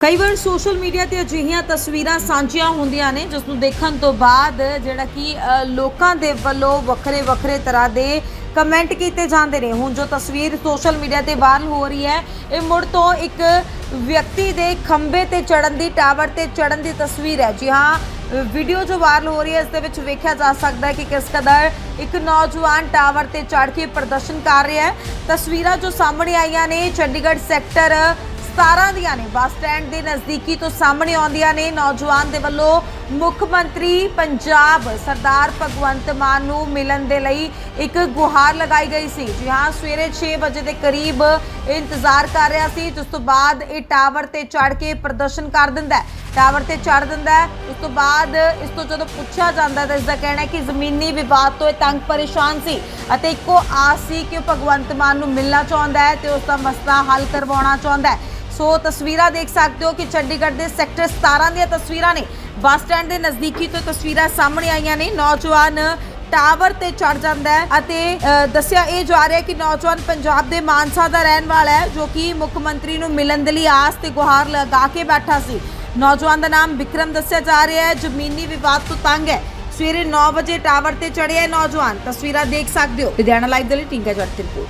ਕਈ ਵਾਰ social media ਤੇ ਅਜਿਹੀਆਂ ਤਸਵੀਰਾਂ ਸਾਂਝੀਆਂ ਹੁੰਦੀਆਂ ਨੇ, ਜਿਸ ਨੂੰ ਦੇਖਣ ਤੋਂ ਬਾਅਦ ਜਿਹੜਾ ਕਿ ਲੋਕਾਂ ਦੇ ਵੱਲੋਂ ਵੱਖਰੇ ਵੱਖਰੇ ਤਰ੍ਹਾਂ ਦੇ ਕਮੈਂਟ ਕੀਤੇ ਜਾਂਦੇ ਨੇ। ਹੁਣ ਜੋ ਤਸਵੀਰ ਸੋਸ਼ਲ ਮੀਡੀਆ ਤੇ ਵਾਇਰਲ ਹੋ ਰਹੀ ਹੈ, ਇਹ ਮੁੜ ਤੋਂ ਇੱਕ ਵਿਅਕਤੀ ਦੇ ਖੰਬੇ ਤੇ ਚੜਨ ਦੀ, ਟਾਵਰ ਤੇ ਚੜਨ ਦੀ ਤਸਵੀਰ ਹੈ। ਜੀ ਹਾਂ ਵੀਡੀਓ ਜੋ ਵਾਇਰਲ ਹੋ ਰਹੀ ਹੈ, ਇਸ ਦੇ ਵਿੱਚ ਵੇਖਿਆ ਜਾ ਸਕਦਾ ਹੈ ਕਿ ਕਿਸ ਕਦਰ ਇੱਕ ਨੌਜਵਾਨ ਟਾਵਰ ਤੇ ਚੜ੍ਹ ਕੇ ਪ੍ਰਦਰਸ਼ਨ ਕਰ ਰਿਹਾ ਹੈ। ਤਸਵੀਰਾਂ ਜੋ ਸਾਹਮਣੇ ਆਈਆਂ ਨੇ, ਚੰਡੀਗੜ੍ਹ ਸੈਕਟਰ 17 ਦੀਆਂ ਨੇ। ਬੱਸ ਸਟੈਂਡ ਦੇ ਨਜ਼ਦੀਕੀ ਤੋਂ ਸਾਹਮਣੇ ਆਉਂਦੀਆਂ ਨੇ। ਨੌਜਵਾਨ ਦੇ ਵੱਲੋਂ ਮੁੱਖ ਮੰਤਰੀ ਪੰਜਾਬ ਸਰਦਾਰ ਭਗਵੰਤ ਮਾਨ ਨੂੰ ਮਿਲਣ ਦੇ ਲਈ ਇੱਕ ਗੁਹਾਰ ਲਗਾਈ ਗਈ ਸੀ। ਜੀ ਹਾਂ, ਸਵੇਰੇ 6 ਵਜੇ ਦੇ ਕਰੀਬ ਇਹ ਇੰਤਜ਼ਾਰ ਕਰ ਰਿਹਾ ਸੀ, ਜਿਸ ਤੋਂ ਬਾਅਦ ਇਹ ਟਾਵਰ ਤੇ ਚੜ੍ਹ ਕੇ ਪ੍ਰਦਰਸ਼ਨ ਕਰ ਦਿੰਦਾ ਟਾਵਰ ਤੇ ਚੜ੍ਹ ਦਿੰਦਾ ਉਸ ਤੋਂ ਬਾਅਦ ਇਸ ਤੋਂ ਜਦੋਂ ਪੁੱਛਿਆ ਜਾਂਦਾ ਤਾਂ ਇਸ ਦਾ ਕਹਿਣਾ ਹੈ ਕਿ ਜ਼ਮੀਨੀ ਵਿਵਾਦ ਤੋਂ ਇਹ ਤੰਗ ਪਰੇਸ਼ਾਨ ਸੀ ਅਤੇ ਇੱਕੋ ਆਸ ਸੀ ਕਿ ਉਹ ਭਗਵੰਤ ਮਾਨ ਨੂੰ ਮਿਲਣਾ ਚਾਹੁੰਦਾ ਹੈ ਤੇ ਉਸ ਦਾ ਮਸਲਾ ਹੱਲ ਕਰਵਾਉਣਾ ਚਾਹੁੰਦਾ ਹੈ। ਸੋ ਤਸਵੀਰਾਂ ਦੇਖ ਸਕਦੇ ਹੋ ਕਿ ਚੰਡੀਗੜ੍ਹ ਦੇ ਸੈਕਟਰ 17 ਦੀਆਂ ਤਸਵੀਰਾਂ ਨੇ। ਬੱਸ ਸਟੈਂਡ ਦੇ ਨਜ਼ਦੀਕੀ ਤੋਂ ਤਸਵੀਰਾਂ ਸਾਹਮਣੇ ਆਈਆਂ ਨੇ। ਨੌਜਵਾਨ ਟਾਵਰ ਤੇ ਚੜ ਜਾਂਦਾ ਹੈ ਅਤੇ ਦੱਸਿਆ ਇਹ ਜਾ ਰਿਹਾ ਕਿ ਨੌਜਵਾਨ ਪੰਜਾਬ ਦੇ ਮਾਨਸਾ ਦਾ ਰਹਿਣ ਵਾਲਾ ਹੈ, ਜੋ ਕਿ ਮੁੱਖ ਮੰਤਰੀ ਨੂੰ ਮਿਲਣ ਦੇ ਲਈ ਆਸ ਤੇ ਗੁਹਾਰ ਲਗਾ ਕੇ ਬੈਠਾ ਸੀ। ਨੌਜਵਾਨ ਦਾ ਨਾਮ ਵਿਕਰਮ ਦੱਸਿਆ ਜਾ ਰਿਹਾ ਹੈ। ਜ਼ਮੀਨੀ ਵਿਵਾਦ ਤੋਂ ਤੰਗ ਹੈ। ਸਵੇਰੇ 9 ਵਜੇ ਟਾਵਰ ਤੇ ਚੜਿਆ ਨੌਜਵਾਨ। ਤਸਵੀਰਾਂ ਦੇਖ ਸਕਦੇ ਹੋ। ਲੁਧਿਆਣਾ ਲਾਈਵ ਦੇ ਲਈ ਟਿੰਕਾ ਜੱਟ ਰਿਪੋਰਟ।